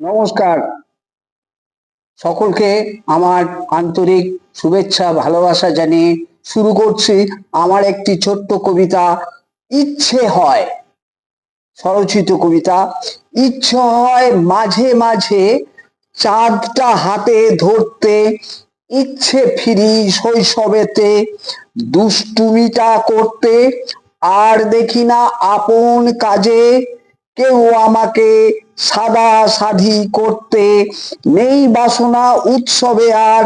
নমস্কার। সকলকে আমার আন্তরিক শুভেচ্ছা, ভালোবাসা জানিয়ে শুরু করছি আমার একটি ছোট্ট কবিতা, ইচ্ছে হয়। স্বরচিত কবিতা, ইচ্ছে হয় মাঝে মাঝে চাঁদটা হাতে ধরতে, ইচ্ছে ফিরি শৈশবেতে দুষ্টুমিটা করতে, আর দেখি না আপন কাজে কেউ আমাকে সাদা সাধি করতে নেই বাসনা উৎসবে আর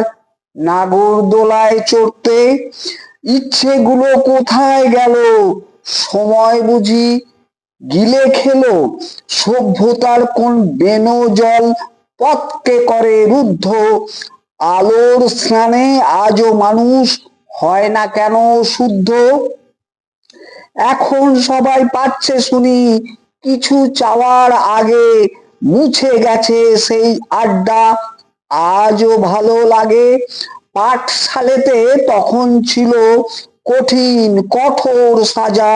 নাগরদোলায় চড়তে। ইচ্ছেগুলো কোথায় গেল? সময় বুঝি গিলে খেলো। সভ্যতার কোন বেনো জল পথকে করে রুদ্ধ। আলোর স্নানে আজও মানুষ হয় না কেন শুদ্ধ? এখন সবাই পাচ্ছে শুনি কিছু চাওয়ার আগে মুছে গেছে সেই আড্ডা। আজও ভালো লাগে। পাঠশালেতে তখন ছিল কঠিন, কঠোর সাজা।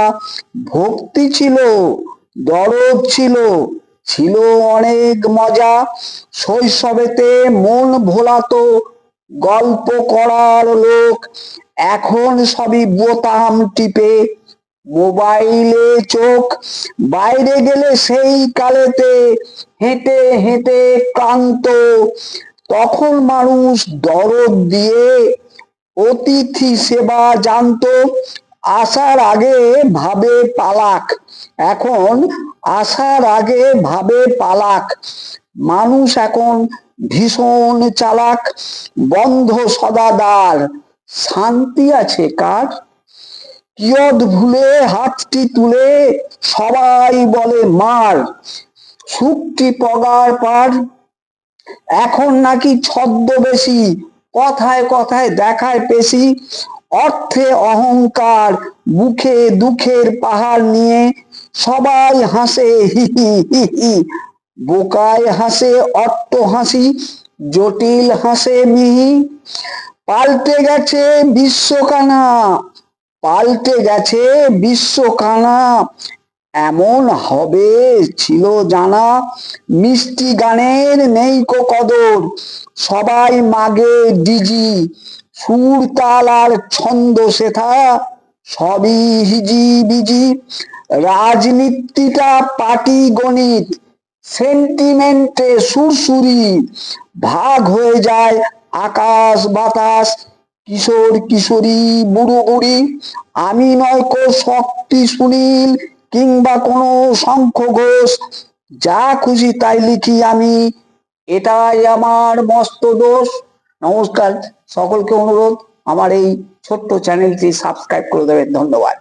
ভক্তি ছিল, দরদ ছিল ছিল অনেক মজা। শৈশবেতে মন ভোলাতো, গল্প করার লোক। এখন সবই বোতাম টিপে। মোবাইলে চোখ, বাইরে গেলে সেই কালেতে হেঁটে হেঁটে ক্লান্ত। তখন মানুষ দরদ দিয়ে অতিথি সেবা জানতো। আসার আগে ভাবে পালাক। এখন আসার আগে ভাবে পালাক। মানুষ এখন ভীষণ চালাক। বন্ধ সদাদার। শান্তি আছে কার? কিয়দ ভুলে, হাতটি তুলে সবাই বলে, মার। সুখটি পগার পার। এখন নাকি ছদ্মবেশী কথায় কথায় দেখায় পেশি। অর্থে অহংকার, মুখে দুঃখের পাহাড় নিয়ে সবাই হাসে বোকায় হাসে অট্ট হাসি জটিল হাসে মিহি। পাল্টে গেছে বিশ্বকানা পাল্টে গেছে বিশ্বকানা। এমন হবে ছিল জানা। মিষ্টি গানের নেই কো কদর, সবাই মাগে ডিজি। সুর, তাল আর ছন্দ সেথা, সবই হিজি বিজি। রাজনীতিটা পাটি গণিত সেন্টিমেন্টে সুরসুরি। ভাগ হয়ে যায় আকাশ বাতাস কিশোর কিশোরী, বুড়ো বুড়ি, আমি নয় কো শক্তি সুনীল কিংবা কোনো শঙ্খ ঘোষ। যা খুশি তাই লিখি আমি, এটাই আমার মস্ত দোষ। নমস্কার, সকলকে অনুরোধ, আমার এই ছোট্ট চ্যানেলটি সাবস্ক্রাইব করে দেবেন। ধন্যবাদ।